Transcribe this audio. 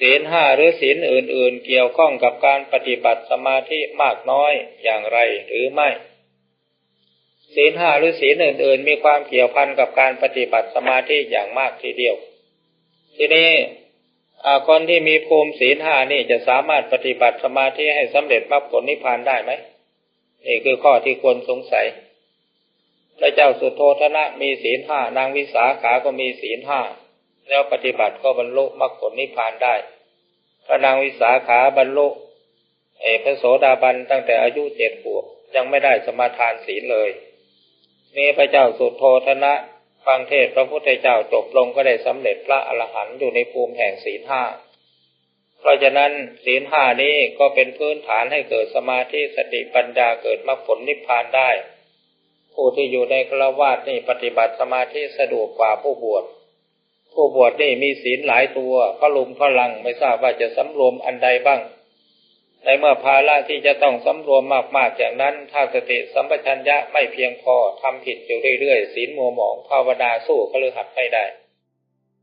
ศีลห้าหรือศีลอื่น ๆ เกี่ยวข้องกับการปฏิบัติสมาธิมากน้อยอย่างไรหรือไม่ ศีลห้าหรือศีลอื่น ๆ มีความเกี่ยวพันกับการปฏิบัติสมาธิอย่างมากทีเดียว ทีนี้คนที่มีภูมิศีลห้านี่จะสามารถปฏิบัติสมาธิให้สำเร็จมรรคผลนิพพานได้ไหมนี่คือข้อที่ควรสงสัยพระเจ้าสุโธธนะมีศีลห้านางวิสาขาก็มีศีลห้า แล้วปฏิบัติก็บรรลุมรรคผลนิพพานได้ พระนางวิสาขาบรรลุเอพระโสดาบันตั้งแต่อายุเจ็ดขวบยังไม่ได้สมาทานศีลเลยมีพระเจ้าสุโธธนะฟังเทศพระพุทธเจ้าจบลงก็ได้สำเร็จพระอรหันต์อยู่ในภูมิแห่งศีลห้า เพราะฉะนั้นศีลห้านี้ก็เป็นพื้นฐานให้เกิดสมาธิสติปัญญาเกิดมรรคผลนิพพานได้ ผู้ที่อยู่ในฆราวาสนี่ปฏิบัติสมาธิสะดวกกว่าผู้บวช ผู้บวชนี่มีศีลหลายตัวพลุมพลังไม่ทราบว่าจะสำรวมอันใดบ้าง ในเมื่อภาระที่จะต้องสำรวมมากๆอย่างนั้น ถ้าสติสัมปชัญญะไม่เพียงพอทำผิดอยู่เรื่อยๆศีลมัวหมองภาวนาสู้คฤหัดไม่ได้